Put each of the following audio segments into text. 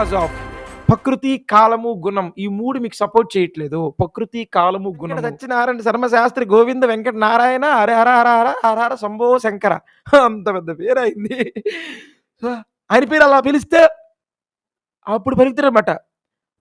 Because of ప్రకృతి కాలము గుణం ఈ మూడు మీకు సపోర్ట్ చేయట్లేదు. ప్రకృతి కాలము గుణం సత్యనారాయణ శర్మ శాస్త్రి గోవింద వెంకట నారాయణ హర హర హర హర హర హర శంభో శంకర. అంత పెద్ద పేరు అయింది ఆయన పేరు అలా పిలిస్తే అప్పుడు పలుకుతారన్నమాట.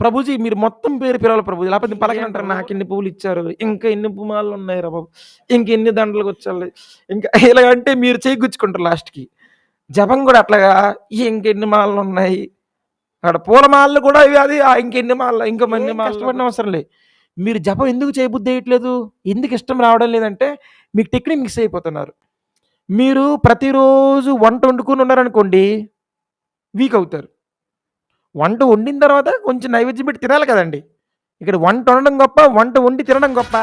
ప్రభుజీ మీరు మొత్తం పేరు పిలవాలి ప్రభుజీ. లేకపోతే పలకనంటారు నాకు ఎన్ని పువ్వులు ఇచ్చారు. ఇంకా ఎన్ని పుమాలు ఉన్నాయి రా బాబు. ఇంక ఎన్ని దండలకు వచ్చాలి. ఇంకా ఇలాగంటే మీరు చేయి గుచ్చుకుంటారు లాస్ట్కి జపం కూడా అట్లాగా ఇంకెన్ని మాలలు ఉన్నాయి. అక్కడ పూలమాలలు కూడా ఇవి అది ఇంకెన్ని మాలలు ఇంకా మాలలు కష్టపడిన అవసరం లేదు. మీరు జపం ఎందుకు చేయబుద్ధి వేయట్లేదు ఎందుకు ఇష్టం రావడం లేదంటే మీకు టెక్నిక్ మిక్స్ అయిపోతున్నారు. మీరు ప్రతిరోజు వంట వండుకుని ఉన్నారనుకోండి వీక్ అవుతారు. వంట వండిన తర్వాత కొంచెం నైవేద్యం పెట్టి తినాలి కదండి. ఇక్కడ వంట వండడం గొప్ప వంట వండి తినడం గొప్ప.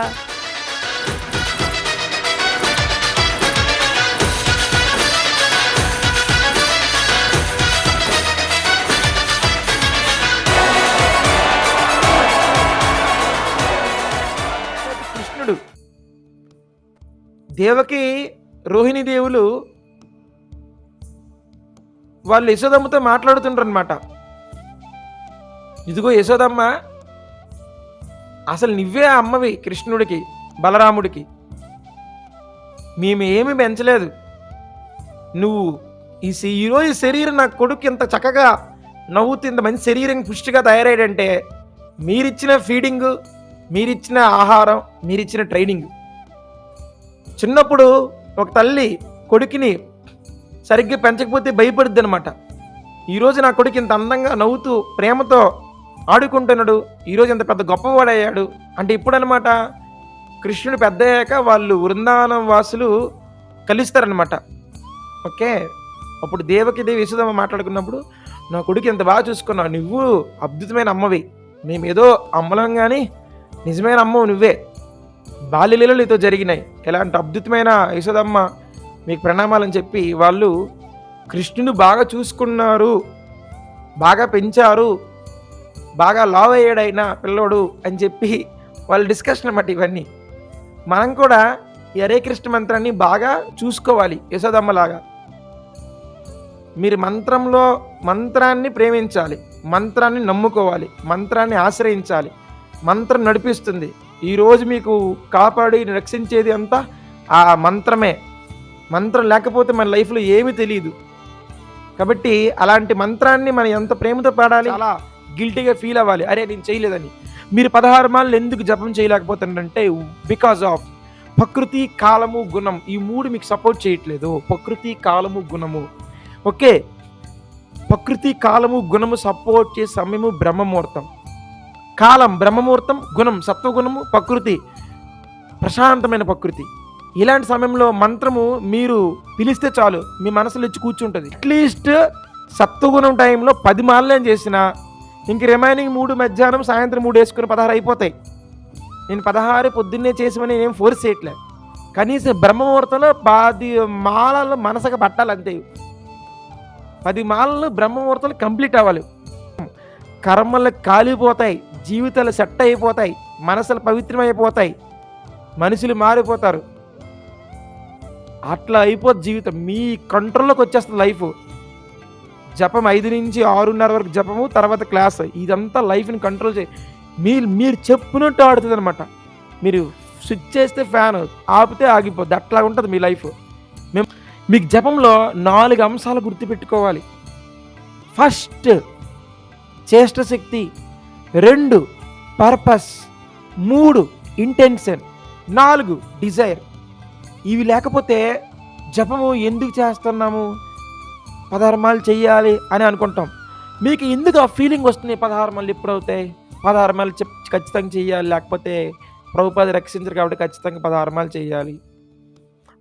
దేవకి రోహిణి దేవులు వాళ్ళు యశోదమ్మతో మాట్లాడుతుంటారు అనమాట ఇదిగో యశోదమ్మ అసలు నువ్వే అమ్మవి కృష్ణుడికి బలరాముడికి. మేము ఏమి పెంచలేదు. నువ్వు ఈ ఈరోజు శరీరం నా కొడుకు ఇంత చక్కగా నవ్వుతూ ఇంత మంచి శరీరం పుష్టిగా తయారయ్యాడంటే మీరిచ్చిన ఫీడింగ్ మీరిచ్చిన ఆహారం మీరిచ్చిన ట్రైనింగ్. చిన్నప్పుడు ఒక తల్లి కొడుకుని సరిగ్గా పెంచకపోతే భయపడుద్ది అనమాట ఈరోజు నా కొడుకు ఇంత అందంగా నవ్వుతూ ప్రేమతో ఆడుకుంటున్నాడు. ఈరోజు ఇంత పెద్ద గొప్పవాడయ్యాడు. అంటే ఇప్పుడనమాట కృష్ణుడు పెద్ద అయ్యాక వాళ్ళు వృందావనం వాసులు కలుస్తారనమాట ఓకే? అప్పుడు దేవకి దేవి యశోదమ్మ మాట్లాడుకున్నప్పుడు నా కొడుకు ఎంత బాగా చూసుకున్నావు. నువ్వు అద్భుతమైన అమ్మవి. మేము ఏదో అమ్మలం కానీ నిజమైన అమ్మవు నువ్వే. బాల్యలీలలు ఇతో జరిగినాయి. ఎలాంటి అద్భుతమైన యశోదమ్మ మీకు ప్రణామాలని చెప్పి వాళ్ళు కృష్ణుని బాగా చూసుకున్నారు. బాగా పెంచారు. బాగా లావ్ అయ్యాడైనా పిల్లోడు అని చెప్పి వాళ్ళ డిస్కషన్ అన్నమాట ఇవన్నీ. మనం కూడా ఈ హరే కృష్ణ మంత్రాన్ని బాగా చూసుకోవాలి యశోదమ్మలాగా. మీరు మంత్రంలో మంత్రాన్ని ప్రేమించాలి. మంత్రాన్ని నమ్ముకోవాలి. మంత్రాన్ని ఆశ్రయించాలి. మంత్రం నడిపిస్తుంది. ఈరోజు మీకు కాపాడి రక్షించేది అంతా ఆ మంత్రమే. మంత్రం లేకపోతే మన లైఫ్లో ఏమీ తెలియదు కాబట్టి అలాంటి మంత్రాన్ని మనం ఎంత ప్రేమతో పాడాలి? చాలా గిల్టీగా ఫీల్ అవ్వాలి. అరే నేను చేయలేదని. మీరు పదహారు మాలు ఎందుకు జపం చేయలేకపోతున్నారంటే బికాజ్ ఆఫ్ ప్రకృతి కాలము గుణం. ఈ మూడు మీకు సపోర్ట్ చేయట్లేదు. ప్రకృతి కాలము గుణము. ఓకే? ప్రకృతి కాలము గుణము సపోర్ట్ చేసే సమయము బ్రహ్మముహూర్తం. కాలం బ్రహ్మముహూర్తం గుణం సత్వగుణము ప్రకృతి ప్రశాంతమైన ప్రకృతి. ఇలాంటి సమయంలో మంత్రము మీరు పిలిస్తే చాలు మీ మనసులో ఇచ్చి కూర్చుంటుంది. అట్లీస్ట్ సత్వగుణం టైంలో పది మాలలేం చేసినా ఇంక రిమైనింగ్ మూడు మధ్యాహ్నం సాయంత్రం మూడు వేసుకుని పదహారు అయిపోతాయి. నేను పదహారు పొద్దున్నే చేసామని నేను ఫోర్స్ చేయట్లేదు కనీసం బ్రహ్మముహూర్తంలో పది మాలలు మనసుకు పట్టాలంతే పది మాలలు బ్రహ్మముహూర్తాలు కంప్లీట్ అవ్వాలి. కర్మలు కాలిపోతాయి. జీవితాలు సెట్ అయిపోతాయి మనసులు పవిత్రమైపోతాయి మనుషులు మారిపోతారు. అట్లా అయిపోద్ది జీవితం. మీ కంట్రోల్లోకి వచ్చేస్తుంది లైఫ్. జపం ఐదు నుంచి ఆరున్నర వరకు జపము తర్వాత క్లాస్. ఇదంతా లైఫ్ని కంట్రోల్ చేయి. మీరు మీరు చెప్పినట్టు ఆడుతుంది అనమాట మీరు స్విచ్ చేస్తే ఫ్యాన్ ఆపితే ఆగిపోద్ది. అట్లా ఉంటుంది మీ లైఫ్. మేము మీకు జపంలో నాలుగు అంశాలు గుర్తుపెట్టుకోవాలి. ఫస్ట్ చేష్ట శక్తి. రెండు పర్పస్ మూడు ఇంటెన్షన్ నాలుగు డిజైర్ ఇవి లేకపోతే జపము ఎందుకు చేస్తున్నాము? పదహారమాలు చేయాలి అని అనుకుంటాం. మీకు ఎందుకు ఆ ఫీలింగ్ వస్తుంది పదహారమాలు ఎప్పుడవుతాయి? ఎప్పుడు అవుతాయి ఖచ్చితంగా చేయాలి. లేకపోతే ప్రభుపాద రక్షించరు కాబట్టి ఖచ్చితంగా పదహారమాలు చేయాలి.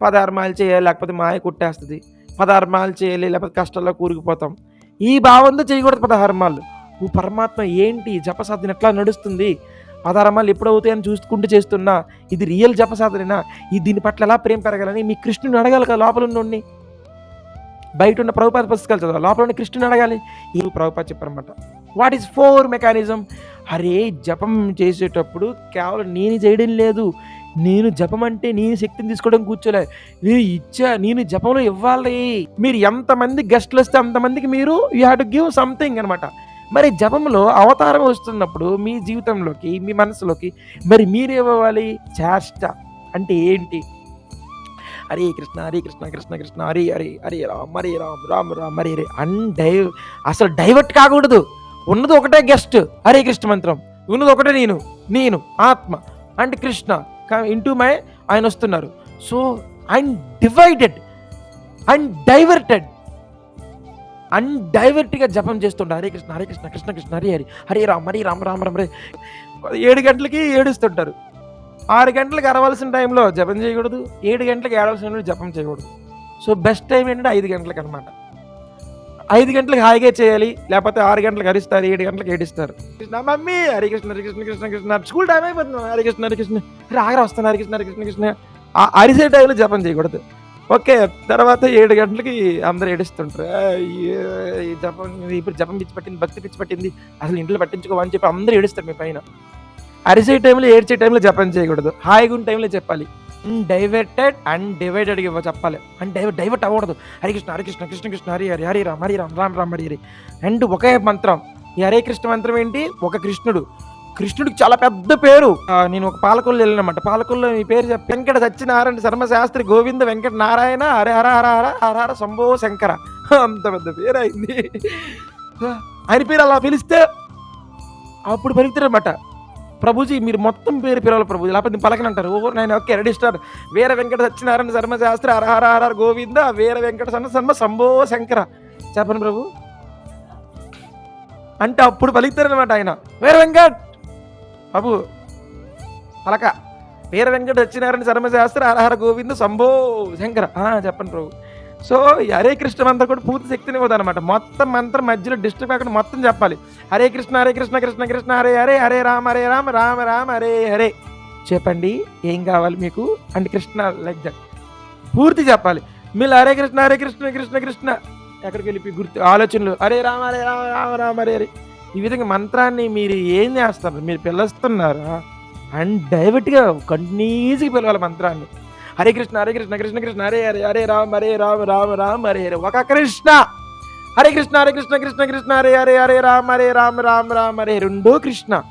పదహారమాలు చేయాలి లేకపోతే మాయ కుట్టేస్తుంది. పదహారమాలు చేయాలి లేకపోతే కష్టాల్లో కూరుకుపోతాం. ఈ భావంతో చేయకూడదు పదహారమాలు. ఓ పరమాత్మ ఏంటి జపసాధన ఎట్లా నడుస్తుంది? పదహారు మాలు ఎప్పుడు అవుతాయని చూసుకుంటూ చేస్తున్నా? ఇది రియల్ జపసాధనేనా? ఈ దీని పట్ల ఎలా ప్రేమ పెరగాలని మీ కృష్ణుని అడగాలి కదా లోపల ఉన్నోడిని. బయట ఉన్న ప్రభుపాద పుస్తకాలు చదవాలి. లోపల ఉన్న కృష్ణుని అడగాలి. ఈ ప్రభుపాద చెప్పారన్నమాట. What is for mechanism? అరే జపం చేసేటప్పుడు కేవలం నేను చేయడం లేదు. నేను జపం అంటే నేను శక్తిని తీసుకోవడం కూర్చోలే. నేను ఇచ్చా నేను జపంలో ఇవ్వాలి. మీరు ఎంతమంది గెస్ట్లు వస్తే అంతమందికి మీరు you have to give something అనమాట మరి జపంలో అవతారం వస్తున్నప్పుడు మీ జీవితంలోకి మీ మనసులోకి మరి మీరేమవ్వాలి చేష్ట అంటే ఏంటి? హరే కృష్ణ హరే కృష్ణ కృష్ణ కృష్ణ హరి హరి హరే రామ్ హరే రామ్ రామ్ రామ్ హరే హరే. అన్ డైవ్ అసలు డైవర్ట్ కాకూడదు. ఉన్నది ఒకటే గెస్ట్. హరే కృష్ణ మంత్రం. ఉన్నది ఒకటే నేను నేను ఆత్మ అండ్ కృష్ణ. ఇంటూ మై ఆయన వస్తున్నారు. So and divided and diverted అన్డైవర్ట్గా జపం చేస్తుండే హరే కృష్ణ హరే కృష్ణ కృష్ణ కృష్ణ హరి హరి హరే రామ్ హరి రామ్ రామ్ రామ్ రే ఏడు గంటలకి ఏడుస్తుంటారు. ఆరు గంటలకు అరవలసిన టైంలో జపం చేయకూడదు ఏడు గంటలకు ఏడవలసిన టైంలో జపం చేయకూడదు. సో బెస్ట్ టైం ఏంటంటే ఐదు గంటలకు అనమాట ఐదు గంటలకు హాయిగా చేయాలి లేకపోతే ఆరు గంటలకు అరిస్తారు ఏడు గంటలకు ఏడిస్తారు. Krishna mummy Hari Krishna Hari Krishna Krishna Krishna school time అయిపోతుంది హరి కృష్ణ హరి కృష్ణ హరే వస్తాను హరి కృష్ణ హరి కృష్ణ కృష్ణ. ఆ అరిసే టైంలో జపం చేయకూడదు. ఓకే తర్వాత ఏడు గంటలకి అందరు ఏడుస్తుంటారు. ఈ జపం ఇప్పుడు జపం పిచ్చి పట్టింది భక్తి పిచ్చి పట్టింది అసలు ఇంట్లో పట్టించుకోవని చెప్పి అందరూ ఏడుస్తారు మీ పైన. అరిసే టైంలో ఏడ్చే టైంలో జపం చేయకూడదు. హాయిగా ఉన్న టైంలో చెప్పాలి. డైవర్టెడ్ అండ్ డివైడెడ్ చెప్పాలి. అండ్ డైవర్ట్ డైవర్ట్ అవ్వకూడదు. హరి కృష్ణ హరి కృష్ణ కృష్ణ కృష్ణ హరి హరి హరి రామ్ హరి రామ్ రామ్ రామ్ హరి హరి. అండ్ ఒకే మంత్రం. ఈ హరే కృష్ణ మంత్రం ఏంటి? ఒక కృష్ణుడు. కృష్ణుడికి చాలా పెద్ద పేరు. నేను ఒక పాలకొల్లు వెళ్ళినమాట. పాలకొల్లు ఈ పేరు చెప్పి వెంకట సత్యనారాయణ శర్మ శాస్త్రి గోవింద వెంకట నారాయణ హరే హర హర హర హర హర శంభో శంకర. అంత పెద్ద పేరు అయింది. ఆయన పేరు అలా పిలిస్తే అప్పుడు పలుకుతారన్నమాట. ప్రభుజీ మీరు మొత్తం పేరు పిలవాలి ప్రభుజీ. లేకపోతే పలకనంటారు ఓ నేను okay ready star Veera Venkata Satyanarayana Sharma Sastri Hara Hara Hara Govinda Veera Venkata Sharma Sharma Shambho Shankara. చెప్పండి ప్రభు. అంటే అప్పుడు పలుకుతారనమాట ఆయన. వీర వెంకట్! బాబు పలక వీర వెంకట సత్యనారాయణ శర్మ శాస్త్రి హర గోవింద శంభో శంకర. చెప్పండి ప్రభు. సో ఈ హరే కృష్ణ మంత్రం కూడా పూర్తి శక్తిని అనమాట మొత్తం మంత్రం మధ్యలో డిస్టర్బ్ కాకుండా మొత్తం చెప్పాలి. హరే కృష్ణ హరే కృష్ణ కృష్ణ కృష్ణ హరే హరే హరే రామ హరే రామ రామ రామ హరే హరే. చెప్పండి ఏం కావాలి మీకు? అండ్ కృష్ణ లైక్ దట్ పూర్తి చెప్పాలి. మీరు హరే కృష్ణ హరే కృష్ణ కృష్ణ కృష్ణ. ఎక్కడికి వెళ్ళి గుర్తు ఆలోచనలు. హరే రామ హరే రామ రామ రామ హరే హరే. ఈ విధంగా మంత్రాన్ని మీరు ఏం చేస్తారు మీరు పిలుస్తున్నారా? అండ్ డైవర్ట్గా కంటిన్యూస్గా పిలవాలి మంత్రాన్ని. హరే కృష్ణ హరే కృష్ణ కృష్ణ కృష్ణ హరే హరే హరే రామ హరే రామ రామ రామ హరే హరే. ఒక కృష్ణ. హరే కృష్ణ హరే కృష్ణ కృష్ణ కృష్ణ హరే హరే హరే రామ హరే రామ రామ రామ హరే రెండో కృష్ణ.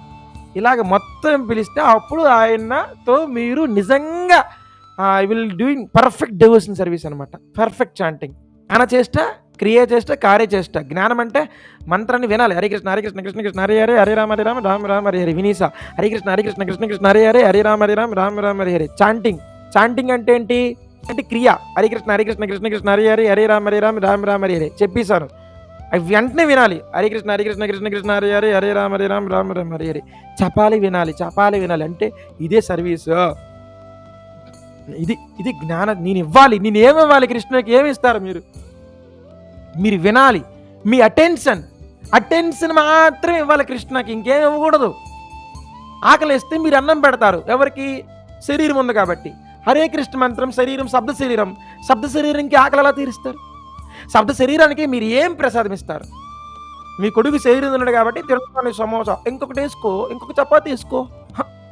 ఇలాగ మొత్తం పిలిస్తే అప్పుడు ఆయనతో మీరు నిజంగా I will doing perfect devotion service అనమాట పర్ఫెక్ట్ చాంటింగ్ అన చేస్తే? క్రియ చేష్ట కార్యచేష్ట జ్ఞానం అంటే మంత్రాన్ని వినాలి. హరే కృష్ణ హరే కృష్ణ కృష్ణ కృష్ణ హరే హరే హరే రామ హరే రామ రామ రామ హరే హరే. వినీస. హరే కృష్ణ హరే కృష్ణ కృష్ణ కృష్ణ హరే హరే హరే రామ హరే రామ రామ రామ హరే హరే. చాంటింగ్. చాంటింగ్ అంటే ఏంటి? అంటే క్రియ. హరే కృష్ణ హరే కృష్ణ కృష్ణ కృష్ణ హరే హరే హరే రామ హరే రామ రామ రామ హరే హరే. చెప్పేశాను అవి వెంటనే వినాలి. హరే కృష్ణ హరే కృష్ణ కృష్ణ కృష్ణ హరే హరే హరే రామ హరే రామ రామ రామ హరే హరే. చపాలి వినాలి చపాలి వినాలి. అంటే ఇదే సర్వీస్. ఇది ఇది జ్ఞానం. నేను ఇవ్వాలి. నేను ఏమి ఇవ్వాలి? కృష్ణకి ఏమి ఇస్తారు మీరు? మీరు వినాలి. మీ అటెన్షన్ అటెన్షన్ మాత్రం ఇవ్వాలి కృష్ణకి ఇంకేం ఇవ్వకూడదు. ఆకలిస్తే మీరు అన్నం పెడతారు. ఎవరికి? శరీరం ఉంది కాబట్టి. హరే కృష్ణ మంత్రం శరీరం శబ్ద శరీరం. శబ్ద శరీరంకి ఆకలి ఎలా తీరుస్తారు? శబ్ద శరీరానికి మీరు ఏం ప్రసాదం ఇస్తారు మీ కొడుకు శరీరం ఉన్నాడు కాబట్టి తిరుగుతాను సమోసా. ఇంకొకటి వేసుకో ఇంకొక చపాతి వేసుకో.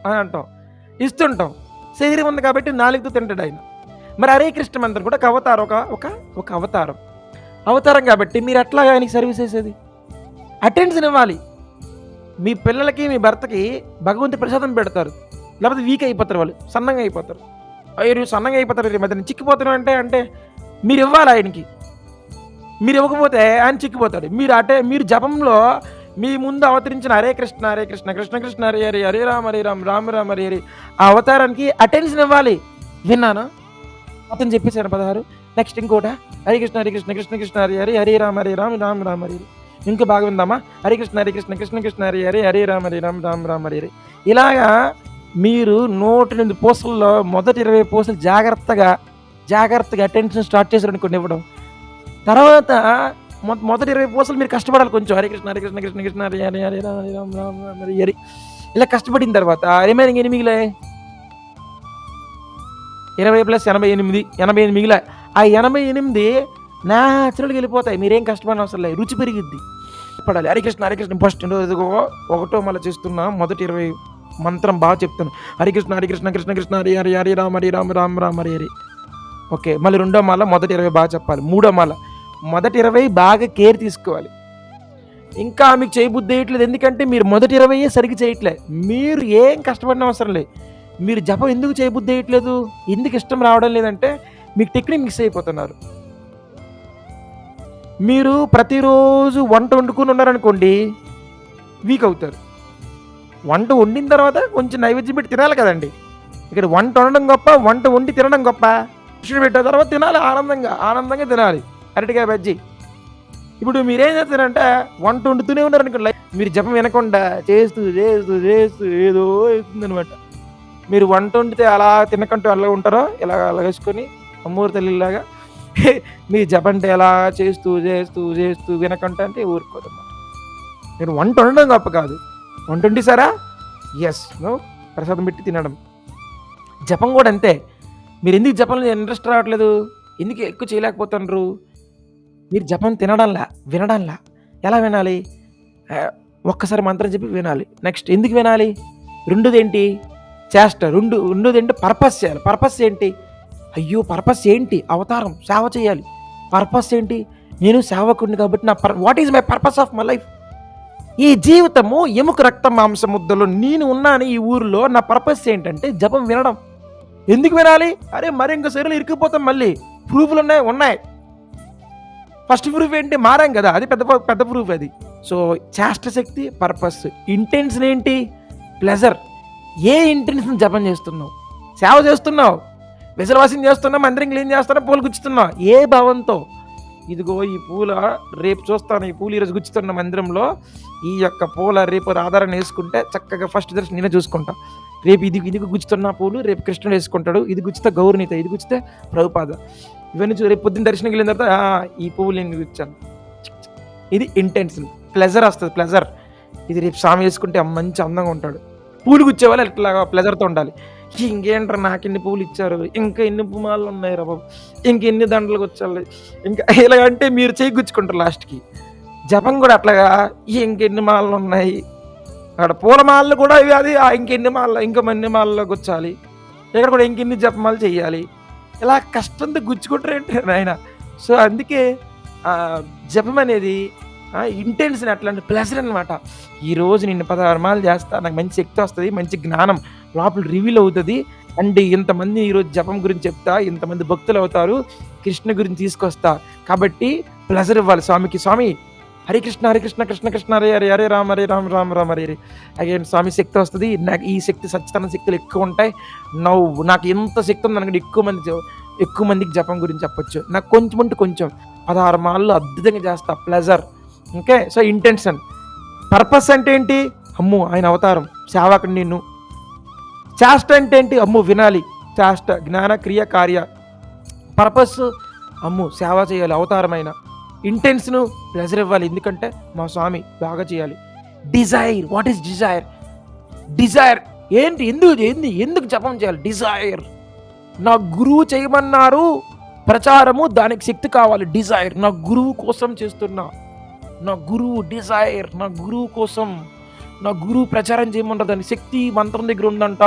అని అంటాం. ఇస్తుంటాం. శరీరం ఉంది కాబట్టి నాలుగుతో తింటాడు ఆయన. మరి హరే కృష్ణ మంత్రం కూడా ఒక అవతారం ఒక ఒక ఒక అవతారం. అవతారం కాబట్టి మీరు ఎట్లా ఆయనకి సర్వీస్ చేసేది? అటెన్షన్ ఇవ్వాలి. మీ పిల్లలకి మీ భర్తకి భగవంతు ప్రసాదం పెడతారు. లేకపోతే వీక్ అయిపోతారు వాళ్ళు సన్నంగా అయిపోతారు. అయ్యో సన్నంగా అయిపోతారు ఈ మధ్యన చిక్కిపోతారు అంటే అంటే మీరు ఇవ్వాలి ఆయనకి. మీరు ఇవ్వకపోతే ఆయన చిక్కిపోతాడు. మీరు అటే మీరు జపంలో మీ ముందు అవతరించిన హరే కృష్ణ హరే కృష్ణ కృష్ణ కృష్ణ హరే హరి హరే రామ హరే రామ రామ రామ హరే హరి. ఆ అవతారానికి అటెన్షన్ ఇవ్వాలి. విన్నాను? అతను చెప్పేశాను పదహారు. నెక్స్ట్ ఇంకోట హరే కృష్ణ హరే కృష్ణ కృష్ణ కృష్ణ హరి హరి రామ హరి రామ రామ రామ హరి హరే ఇంకా బాగా విందామా హరికృష్ణ కృష్ణ హరే కృష్ణ కృష్ణ కృష్ణ హరి హరి రామ హరి రామ రామ రామ హరి హరి ఇలాగా మీరు నూట ఎనిమిది పూసల్లో మొదటి ఇరవై పూసలు జాగ్రత్తగా జాగ్రత్తగా అటెన్షన్ స్టార్ట్ చేశారనుకోండి ఇవ్వడం. తర్వాత మొదటి ఇరవై పూసలు మీరు కష్టపడాలి కొంచెం. హరికృష్ణ కృష్ణ కృష్ణ కృష్ణ కృష్ణ హరి హరి రామ హరి రామ రామ రామ హరి హరి ఇలా కష్టపడిన తర్వాత రిమైనింగ్ ఎన్ని మిగిలాయి? ఇరవై ప్లస్ ఎనభై ఎనిమిది ఎనభై ఎనిమిది మిగిలాయి. ఆ ఎనభై ఎనిమిది న్యాచురల్గా వెళ్ళిపోతాయి. మీరేం కష్టపడిన అవసరం లేదు. రుచి పెరిగిద్ది. పడాలి. హరికృష్ణ హరికృష్ణ ఫస్ట్ ఇదిగో ఒకటో మళ్ళీ చేస్తున్నా. మొదటి ఇరవై మంత్రం బాగా చెప్తాను. హరికృష్ణ హరికృష్ణ కృష్ణ కృష్ణ హరి హరి హరి రామ హరి రామ రామ రామ హరి హరి. ఓకే. మళ్ళీ రెండో మాల మొదటి ఇరవై బాగా చెప్పాలి. మూడో మాల. మొదటి ఇరవై బాగా కేర్ తీసుకోవాలి. ఇంకా మీకు చేయబుద్ధి వేయట్లేదు. ఎందుకంటే మీరు మొదటి ఇరవై సరిగ్గా చేయట్లేదు మీరు ఏం కష్టపడిన అవసరం లేదు. మీరు జపం ఎందుకు చేయబుద్ధి వేయట్లేదు? ఎందుకు ఇష్టం రావడం లేదంటే మీకు టెక్నిక్ మిస్ అయిపోతున్నారు. మీరు ప్రతిరోజు వంట వండుకుని ఉన్నారనుకోండి వీక్ అవుతారు. వంట వండిన తర్వాత కొంచెం నైవేద్యం పెట్టి తినాలి కదండి. ఇక్కడ వంట వండడం గొప్ప వంట వండి తినడం గొప్ప. కృష్ణుడు పెట్టిన తర్వాత తినాలి ఆనందంగా ఆనందంగా తినాలి. అరటికాయ బజ్జీ. ఇప్పుడు మీరేం చేస్తారంటే వంట వండుతూనే ఉన్నారు అనుకోండి మీరు జపం వినకుండా చేస్తూ చేస్తూ చేస్తూ ఏదో అవుతుంది అనమాట మీరు వంట వండితే అలా తినకంటూ అలా ఉంటారో ఇలా అలగేసుకొని అమ్మూరు తల్లిలాగా మీ జపం అంటే ఎలా చేస్తూ చేస్తూ చేస్తూ వినకంట అంటే ఊరుకోదన్నమాట నేను వంట వండడం గొప్ప కాదు. వంట వండిసారా? ఎస్ నో ప్రసాదం పెట్టి తినడం. జపం కూడా అంతే. మీరు ఎందుకు జపంలో ఇంట్రెస్ట్ రావట్లేదు? ఎందుకు ఎక్కువ చేయలేకపోతున్నారు? మీరు జపం తినడంలా వినడంలా. ఎలా వినాలి? ఒక్కసారి మంత్రం చెప్పి వినాలి. నెక్స్ట్ ఎందుకు వినాలి? రెండుదేంటి? చేష్ట రెండు రెండుదేంటి? ఏంటి పర్పస్ చేయాలి. పర్పస్ ఏంటి? అయ్యో పర్పస్ ఏంటి? అవతారం సేవ చేయాలి. పర్పస్ ఏంటి? నేను సేవకుడిని కాబట్టి నా per what is my purpose of my life ఈ జీవితము ఎముక రక్త మాంస ముద్దలో నేను ఉన్నాను ఈ ఊరిలో. నా పర్పస్ ఏంటంటే జపం వినడం. ఎందుకు వినాలి? అరే మరి ఇంకో సరైన ఇరికిపోతాం మళ్ళీ. ప్రూఫ్లు ఉన్నాయి ఉన్నాయి. ఫస్ట్ ప్రూఫ్ ఏంటి? మారాం కదా. అది పెద్ద పెద్ద ప్రూఫ్ అది. సో చేష్ట శక్తి పర్పస్ ఇంటెన్షన్ ఏంటి? ప్లెజర్ ఏ ఇంటెన్షన్ జపం చేస్తున్నావు? సేవ చేస్తున్నావు? విసలవాసం చేస్తున్నావు మందిరం క్లీన్ చేస్తున్నా పూలు గుచ్చుతున్నావు ఏ భావంతో? ఇదిగో ఈ పూల రేపు చూస్తాను. ఈ పూలు ఈరోజు గుచ్చుతున్న మందిరంలో ఈ యొక్క పూల రేపు ఆధారాన్ని వేసుకుంటే చక్కగా ఫస్ట్ దర్శనం నేనే చూసుకుంటా. రేపు ఇది ఇది గుచ్చుతున్న పూలు రేపు కృష్ణుడు వేసుకుంటాడు. ఇది గుచ్చితే గౌరవనీత ఇది గుచ్చితే ప్రభుపాద. ఇవన్నీ రేపు పొద్దున్న దర్శనంకి వెళ్ళిన తర్వాత ఈ పువ్వులు నేను గుచ్చాను. ఇది ఇంటెన్షన్ ప్లెజర్ వస్తుంది ప్లెజర్ ఇది రేపు స్వామి వేసుకుంటే మంచి అందంగా ఉంటాడు. పూలు గుచ్చేవాళ్ళు ఇట్లా ప్లెజర్తో ఉండాలి. ఇంకేంట్రా నాకు ఎన్ని పూలు ఇచ్చారు? ఇంకా ఎన్ని పుమాలు ఉన్నాయి రా బాబు. ఇంకెన్ని దండలు వచ్చాలి. ఇంకా ఇలాగంటే మీరు చేయి గుచ్చుకుంటారు లాస్ట్కి. జపం కూడా అట్లాగా ఇంకెన్ని మాలలు ఉన్నాయి? అక్కడ పూల మాలలు కూడా ఇవి అది ఇంకెన్ని మాలలు ఇంకా మన్ని మాలలో గుచ్చాలి ఇక్కడ కూడా ఇంకెన్ని జపమాలు చేయాలి? ఇలా కష్టంతో గుచ్చుకుంటారు ఏంటి నాయన? సో అందుకే జపం అనేది ఇంటెన్షన్ అట్లాంటి ప్లెజర్ అనమాట ఈరోజు నిన్ను పదహారు మాలు చేస్తా నాకు మంచి శక్తి వస్తుంది మంచి జ్ఞానం. లోపల రివీల్ అవుతుంది. అండ్ ఇంతమంది ఈరోజు జపం గురించి చెప్తా ఇంతమంది భక్తులు అవుతారు కృష్ణ గురించి తీసుకొస్తా. కాబట్టి ప్లెజర్ ఇవ్వాలి స్వామికి. స్వామి హరే కృష్ణ హరే కృష్ణ కృష్ణ కృష్ణ హరే హరే హరే రామ హరే రామ రామ రామ హరే అగైన్ స్వామి శక్తి వస్తుంది. నాకు ఈ శక్తి సచ్చితన శక్తులు ఎక్కువ ఉంటాయి. నవ్వు నాకు ఎంత శక్తి ఉంది అనుకుంటే ఎక్కువ మంది ఎక్కువ మందికి జపం గురించి చెప్పొచ్చు. నాకు కొంచెం అంటే కొంచెం. పదహారు మాళ్ళు అద్భుతంగా చేస్తా pleasure okay so intention purpose అంటే ఏంటి? అమ్ము ఆయన అవతారం. సేవకుడు నేను చేష్ట అంటే ఏంటి? అమ్ము వినాలి. చేష్ట జ్ఞాన క్రియ కార్య. పర్పస్ అమ్ము సేవ చేయాలి అవతారమైన. ఇంటెన్స్ను ప్రెజర్ ఇవ్వాలి. ఎందుకంటే మా స్వామి బాగా చేయాలి. Desire what is desire desire ఏంటి? ఎందుకు ఏంది? ఎందుకు జపం చేయాలి? డిజైర్ నా గురువు చేయమన్నారు. ప్రచారము దానికి శక్తి కావాలి. డిజైర్ నా గురువు కోసం చేస్తున్నా. నా గురువు డిజైర్ నా గురువు కోసం. నా గురువు ప్రచారం చేయమంటుందని శక్తి మంత్రం దగ్గర ఉందంట.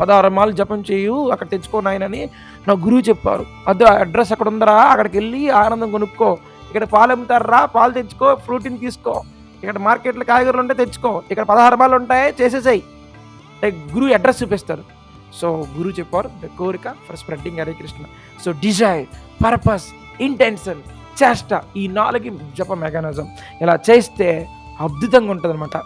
పదహారు మాలు జపం చేయు అక్కడ తెచ్చుకో నాయనని నా గురువు చెప్పారు. అదే అడ్రస్ అక్కడ ఉందరా అక్కడికి వెళ్ళి ఆనందం కొనుక్కో. ఇక్కడ పాలు అమ్ముతారా పాలు తెచ్చుకో ఫ్రూటీని తీసుకో. ఇక్కడ మార్కెట్లో కాయగూరలు ఉంటే తెచ్చుకో. ఇక్కడ పదహారు మాలు ఉంటాయి చేసేసాయి. గురువు అడ్రస్ చూపిస్తారు. సో గురువు చెప్పారు ద కోరిక for spreading Hare Krishna. So desire purpose intention చేష్ట ఈ నాలుగు జప మెకానిజం. ఇలా చేస్తే అద్భుతంగా ఉంటుంది అనమాట